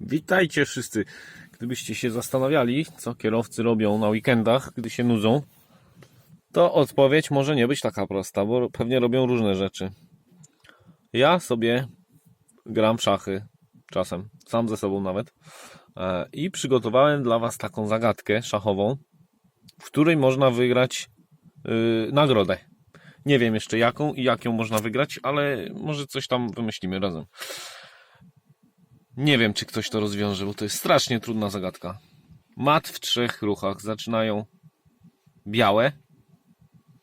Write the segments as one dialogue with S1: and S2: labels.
S1: Witajcie wszyscy. Gdybyście się zastanawiali, co kierowcy robią na weekendach, gdy się nudzą, to odpowiedź może nie być taka prosta, bo pewnie robią różne rzeczy. Ja sobie gram w szachy czasem, sam ze sobą nawet. E, I przygotowałem dla Was taką zagadkę szachową, w której można wygrać yy, nagrodę. Nie wiem jeszcze jaką i jak ją można wygrać, ale może coś tam wymyślimy razem. Nie wiem, czy ktoś to rozwiąże, bo to jest strasznie trudna zagadka. Mat w trzech ruchach zaczynają białe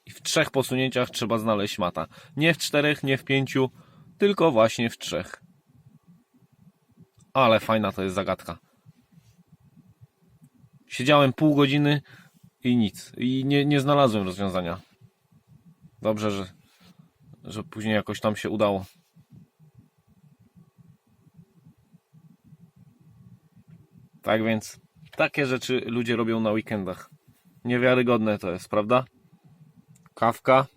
S1: i w trzech posunięciach trzeba znaleźć mata. Nie w czterech, nie w pięciu, tylko właśnie w trzech. Ale fajna to jest zagadka. Siedziałem pół godziny i nic. I nie, nie znalazłem rozwiązania. Dobrze, że, że później jakoś tam się udało. Tak więc, takie rzeczy ludzie robią na weekendach. Niewiarygodne to jest, prawda? Kawka,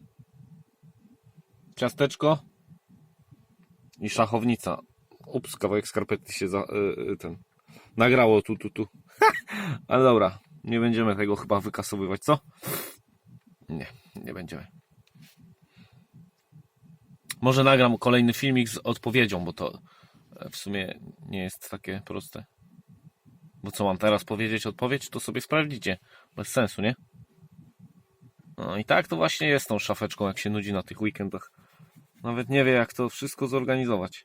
S1: ciasteczko i szachownica. Ups, kawałek skarpetki się za, y, y, ten nagrało tu, tu, tu. Ale dobra, nie będziemy tego chyba wykasowywać, co? Nie, nie będziemy. Może nagram kolejny filmik z odpowiedzią, bo to e, w sumie nie jest takie proste. Bo co mam teraz powiedzieć odpowiedź, to sobie sprawdzicie. Bez sensu, nie? No i tak to właśnie jest tą szafeczką, jak się nudzi na tych weekendach. Nawet nie wie, jak to wszystko zorganizować.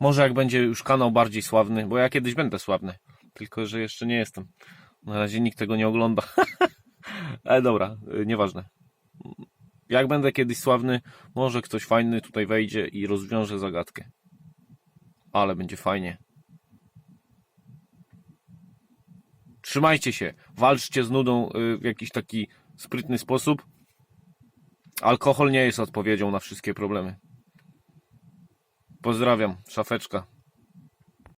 S1: Może jak będzie już kanał bardziej sławny, bo ja kiedyś będę sławny. Tylko, że jeszcze nie jestem. Na razie nikt tego nie ogląda. Ale dobra, y, nieważne. Jak będę kiedyś sławny, może ktoś fajny tutaj wejdzie i rozwiąże zagadkę. Ale będzie fajnie. Trzymajcie się, walczcie z nudą y, w jakiś taki sprytny sposób. Alkohol nie jest odpowiedzią na wszystkie problemy. Pozdrawiam, szafeczka.